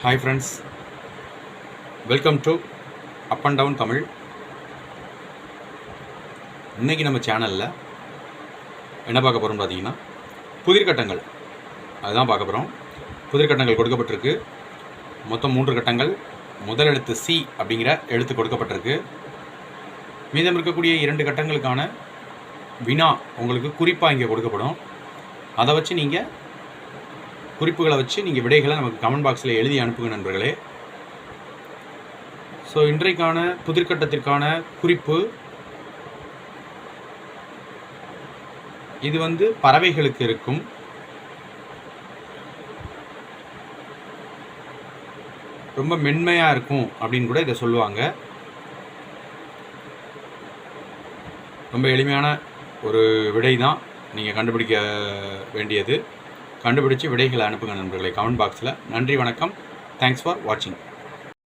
Hi friends welcome to up and down Tamil இன்றைக்கி நம்ம சேனலில் என்ன பார்க்க போகிறோம் பார்த்தீங்கன்னா புதிர்கட்டங்கள். அதுதான் பார்க்க போகிறோம் புதிர்கட்டங்கள் கொடுக்கப்பட்டிருக்கு. மொத்தம் மூன்று கட்டங்கள். முதல் எழுத்து சி அப்படிங்கிற எழுத்து கொடுக்கப்பட்டிருக்கு. மீதம் இருக்கக்கூடிய இரண்டு கட்டங்களுக்கான வினா உங்களுக்கு குறிப்பாக இங்கே கொடுக்கப்படும். அதை வச்சு நீங்கள் குறிப்புகளை வச்சு நீங்கள் விடைகளை நமக்கு கமெண்ட் பாக்ஸில் எழுதி அனுப்புங்க நண்பர்களே. ஸோ இன்றைக்கான புதிர்கட்டத்திற்கான குறிப்பு இது வந்து பறவைகளுக்கு இருக்கும். ரொம்ப மென்மையாக இருக்கும் அப்படின்னு கூட இதை சொல்லுவாங்க. ரொம்ப எளிமையான ஒரு விடை தான் நீங்கள் கண்டுபிடிக்க வேண்டியது. கண்டுபிடிச்சு விடைகளை அனுப்புங்க நண்பர்களை. கமெண்ட் பாக்ஸில். நன்றி வணக்கம். தேங்க்ஸ் ஃபார் வாட்சிங்